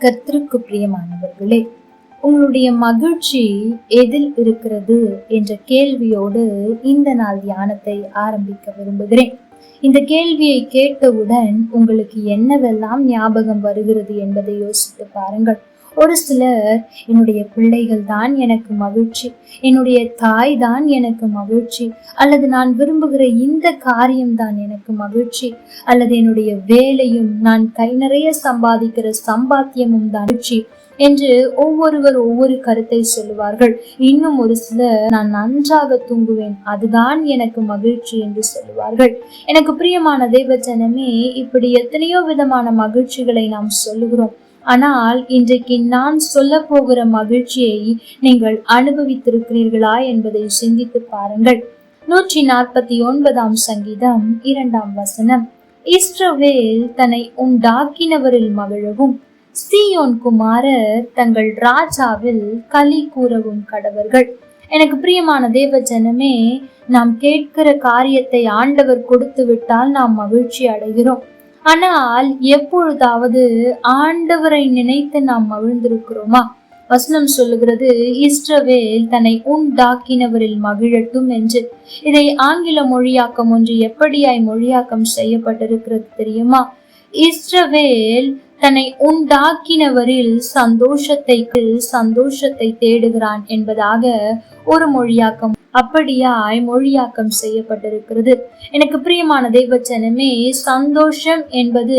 கர்த்தருக்கு பிரியமானவர்களே உங்களுடைய மகிழ்ச்சி எதில் இருக்கிறது என்ற கேள்வியோடு இந்த நாள் தியானத்தை ஆரம்பிக்க விரும்புகிறேன். இந்த கேள்வியை கேட்டவுடன் உங்களுக்கு என்னவெல்லாம் ஞாபகம் வருகிறது என்பதை யோசித்து பாருங்கள். ஒரு சிலர் என்னுடைய பிள்ளைகள் தான் எனக்கு மகிழ்ச்சி. என்னுடைய தாய் தான் எனக்கு மகிழ்ச்சி. அல்லது நான் விரும்புகிற இந்த காரியம் தான் எனக்கு மகிழ்ச்சி. அல்லது என்னுடைய வேலையும் நான் கை நிறைய சம்பாதிக்கிற சம்பாத்தியமும் தான் மகிழ்ச்சி. என்று ஒவ்வொருவர் ஒவ்வொரு கருத்தை சொல்லுவார்கள். இன்னும் ஒரு சிலர் நான் நன்றாக தூங்குவேன். அதுதான் எனக்கு மகிழ்ச்சி என்று சொல்லுவார்கள். எனக்கு பிரியமான தேவஜனமே இப்படி எத்தனையோ விதமான மகிழ்ச்சிகளை நாம் சொல்லுகிறோம். ஆனால் இன்றைக்கு நான் சொல்ல போகிற மகிழ்ச்சியை நீங்கள் அனுபவித்திருக்கிறீர்களா என்பதை சிந்தித்து பாருங்கள். நூற்றி நாற்பத்தி ஒன்பதாம் சங்கீதம் இரண்டாம் வசனம். இஸ்ரவேல் தன்னை உண்டாக்கினவரில் மகிழவும். சீயோன் குமாரர் தங்கள் ராஜாவில் களி கூறவும் கடவர்கள். எனக்கு பிரியமான தேவ ஜனமே நாம் கேட்கிற காரியத்தை ஆண்டவர் கொடுத்து விட்டால் நாம் மகிழ்ச்சி அடைகிறோம். ஆனால் எப்பொழுதாவது ஆண்டவரை நினைத்து நாம் மகிழ்ந்திருக்கிறோமா? வசனம் சொல்லுகிறது இஸ்ரவேல் தன்னை உண்டாக்கினவரில் மகிழட்டும் என்று. இதை ஆங்கில மொழியாக்கம் ஒன்று எப்படியாய் மொழியாக்கம் செய்யப்பட்டிருக்கிறது தெரியுமா? இஸ்ரவேல் தன்னை உண்டாக்கினவரில் சந்தோஷத்தை சந்தோஷத்தை தேடுகிறான் என்பதாக ஒரு மொழியாக்கம் அப்படியாய் மொழியாக்கம் செய்யப்பட்டிருக்கிறது. எனக்கு பிரியமான தெய்வச்சனமே சந்தோஷம் என்பது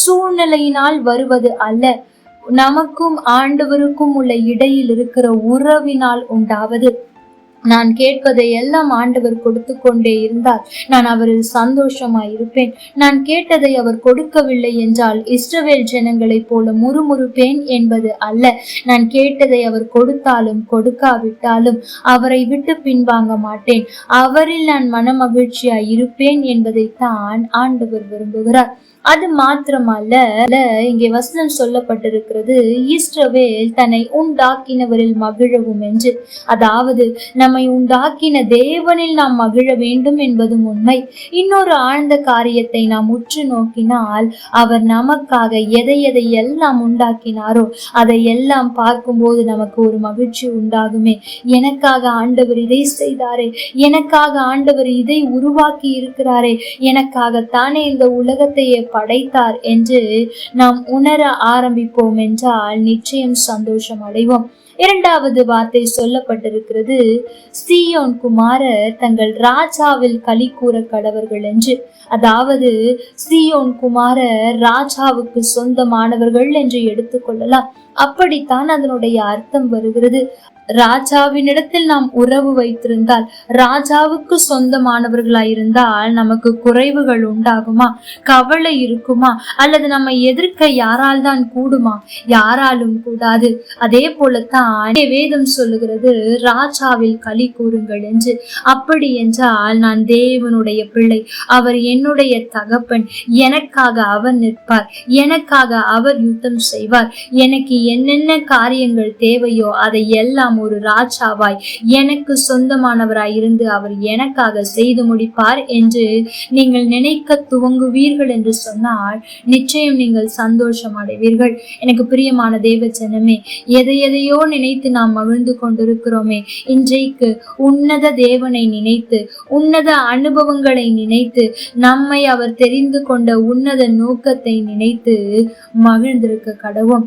சூழ்நிலையினால் வருவது அல்ல. நமக்கும் ஆண்டவருக்கும் உள்ள இடையில் இருக்கிற உறவினால் உண்டாவது. நான் கேட்பதை எல்லாம் ஆண்டவர் கொடுத்து கொண்டே இருந்தால் நான் அவரில் சந்தோஷமாய் இருப்பேன் நான் கேட்டதை அவர் கொடுக்கவில்லை என்றால் இஸ்ரவேல் ஜனங்களைப் போல முறுமுறுப்பேன் என்பது அல்ல. நான் கேட்டதை அவர் கொடுத்தாலும் கொடுக்காவிட்டாலும் அவரை விட்டு பின்வாங்க மாட்டேன். அவரில் நான் மனமகிழ்ச்சியாய் இருப்பேன் என்பதைத்தான் ஆண்டவர் விரும்புகிறார். அது மாத்திரமல்ல இங்கே வசனம் சொல்லப்பட்டிருக்கிறது ஈஸ்ரவேல் தன்னை உண்டாக்கினவரில் மகிழவும் என்று. அதாவது நம்ம உண்டாக்கின தேவனில் நாம் மகிழ வேண்டும் என்பதும் உண்மை. இன்னொரு ஆழ்ந்த காரியத்தை நாம் உற்று நோக்கினால் அவர் நமக்காக எதை எதை எல்லாம் உண்டாக்கினாரோ அதை எல்லாம் பார்க்கும்போது நமக்கு ஒரு மகிழ்ச்சி உண்டாகுமே. எனக்காக ஆண்டவர் இதை செய்தாரே எனக்காக ஆண்டவர் இதை உருவாக்கி இருக்கிறாரே எனக்காகத்தானே இந்த உலகத்தையே படைத்தார் என்று நாம் உணர ஆரம்பிப்போம் என்றால் நிச்சயம் சந்தோஷம் அடைவோம் இரண்டாவது வார்த்தை சொல்லப்பட்டிருக்கிறது. சீயோன் குமாரர் தங்கள் ராஜாவில் களி கூற கடவர்கள் என்று. அதாவது சீயோன் குமாரர் ராஜாவுக்கு சொந்தமானவர்கள் என்று எடுத்துக்கொள்ளலாம் அப்படித்தான் அதனுடைய அர்த்தம் வருகிறது. ராஜாவினிடத்தில் நாம் உறவு வைத்திருந்தால் ராஜாவுக்கு சொந்தமானவர்களாயிருந்தால் நமக்கு குறைவுகள் உண்டாகுமா? கவலை இருக்குமா? அல்லது நம்ம எதிர்க்க யாரால் தான் கூடுமா? யாராலும் கூடாது. அதே போலத்தான் வேதம் சொல்லுகிறது ராஜாவில் களி கூறுங்கள் என்று. அப்படி என்றால் நான் தேவனுடைய பிள்ளை அவர் என்னுடைய தகப்பன் எனக்காக அவர் நிற்பார் எனக்காக அவர் யுத்தம் செய்வார் எனக்கு என்னென்ன காரியங்கள் தேவையோ அதை எல்லாம் ஒரு ராஜாவாய் எனக்கு சொந்தமானவராய் இருந்து அவர் எனக்காக செய்து முடிப்பார் என்று நீங்கள் நினைக்க துவங்குவீர்கள் என்று சொன்னால் நிச்சயம் நீங்கள் சந்தோஷம் அடைவீர்கள். எனக்கு பிரியமான தேவ ஜனமே எதை எதையோ நினைத்து நாம் மகிழ்ந்து கொண்டிருக்கிறோமே இன்றைக்கு உன்னத தேவனை நினைத்து உன்னத அனுபவங்களை நினைத்து நம்மை அவர் தெரிந்து கொண்ட உன்னத நோக்கத்தை நினைத்து மகிழ்ந்திருக்க கடவும்